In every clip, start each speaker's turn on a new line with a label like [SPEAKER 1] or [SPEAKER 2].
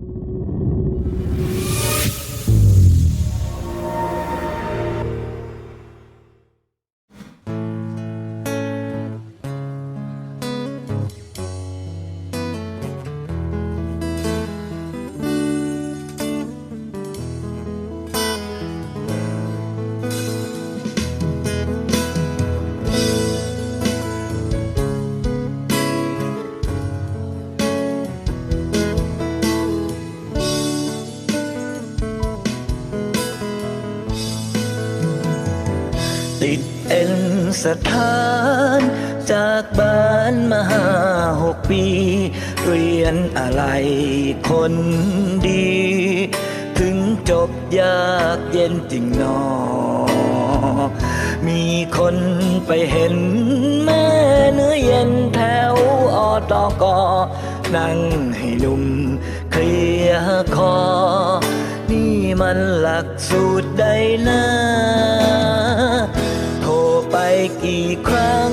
[SPEAKER 1] you เป็นสถาน จากบ้านมาห้าหกปี เรียนอะไรคนดี ถึงจบยากเย็นจริงนอ มีคนไปเห็นแม่เนื้อเย็นแถวอตกนั่งให้นุ่มเคลียคอ นี่มันหลักสูตรใดนะโทร ไปกี่ครั้ง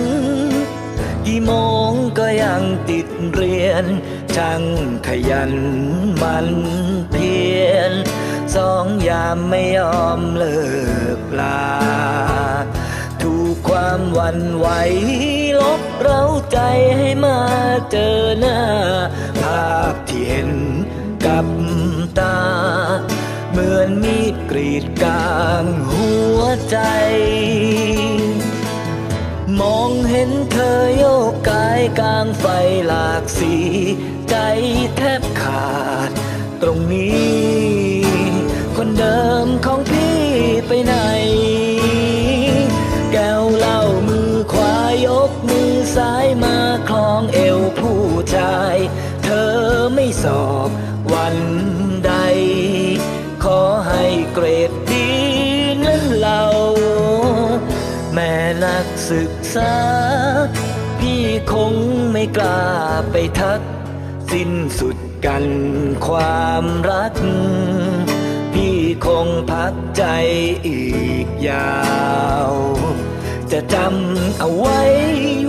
[SPEAKER 1] กี่โมงก็ยังติดเรียน ช่างขยันมันเพียรสองยามไม่ยอมเลิกลา ถูกความวันไหวลบเร้าใจให้มาเจอหน้า ภาพที่เห็นกับตา เหมือนมีดกรีดกลางหัวใจ มองเห็นเธอโยกกายกลางไฟหลากสี ใจแทบขาด ตรงนี้ คนเดิมของพี่ไปไหน แก้วเหล้ามือขวายกมือซ้ายมาคล้องเอวผู้ชาย เธอไม่สอบวัน เกรดดีนั้นเราแม่นักศึกษา พี่คงไม่กล้าไปทัก สิ้นสุดกันความรัก พี่คงพักใจอีกยาว จะจำเอาไว้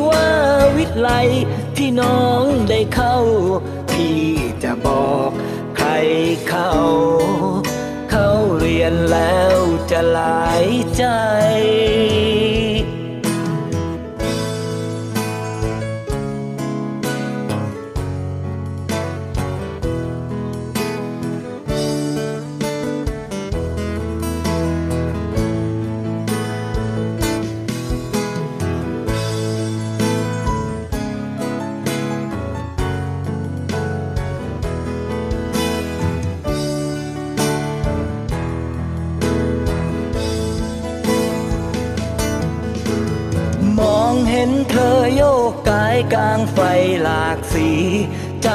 [SPEAKER 1] ว่าวิทย์ไลที่น้องได้เข้า พี่จะบอกใครเข้า ยนแล้วจะหลายใจ เห็นเธอโยกกายกลางไฟหลากสี ใจ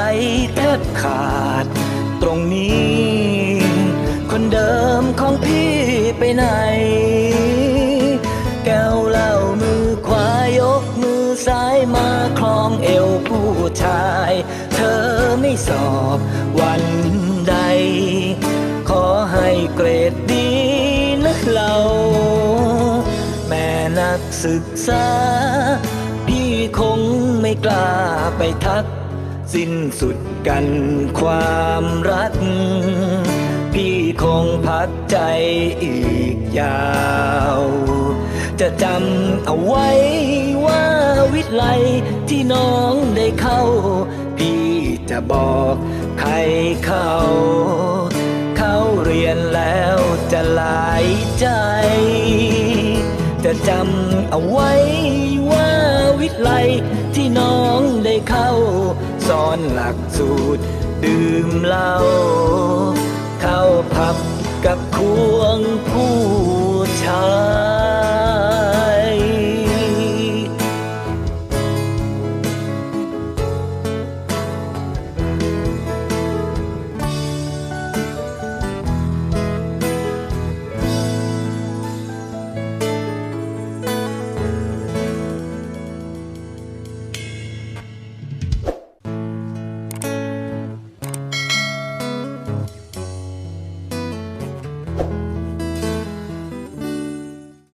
[SPEAKER 1] แทบขาด ตรงนี้ คนเดิมของพี่ไปไหน แก้วเหล้ามือขวายกมือซ้ายมาคล้องเอวผู้ชาย เธอไม่สอบวัน ศึกษา พี่คงไม่กล้าไปทัก สิ้นสุดกันความรัก พี่คงพักใจอีกยาว จะจำเอาไว้ว่าวิทย์ไลที่น้องได้เข้า พี่จะบอกใครเข้า เข้าเรียนแล้วจะหลายใจ จะจำเอาไว้ว่าวิทย์ไลที่น้องได้เข้า สอนหลักสูตรดื่มเหล้า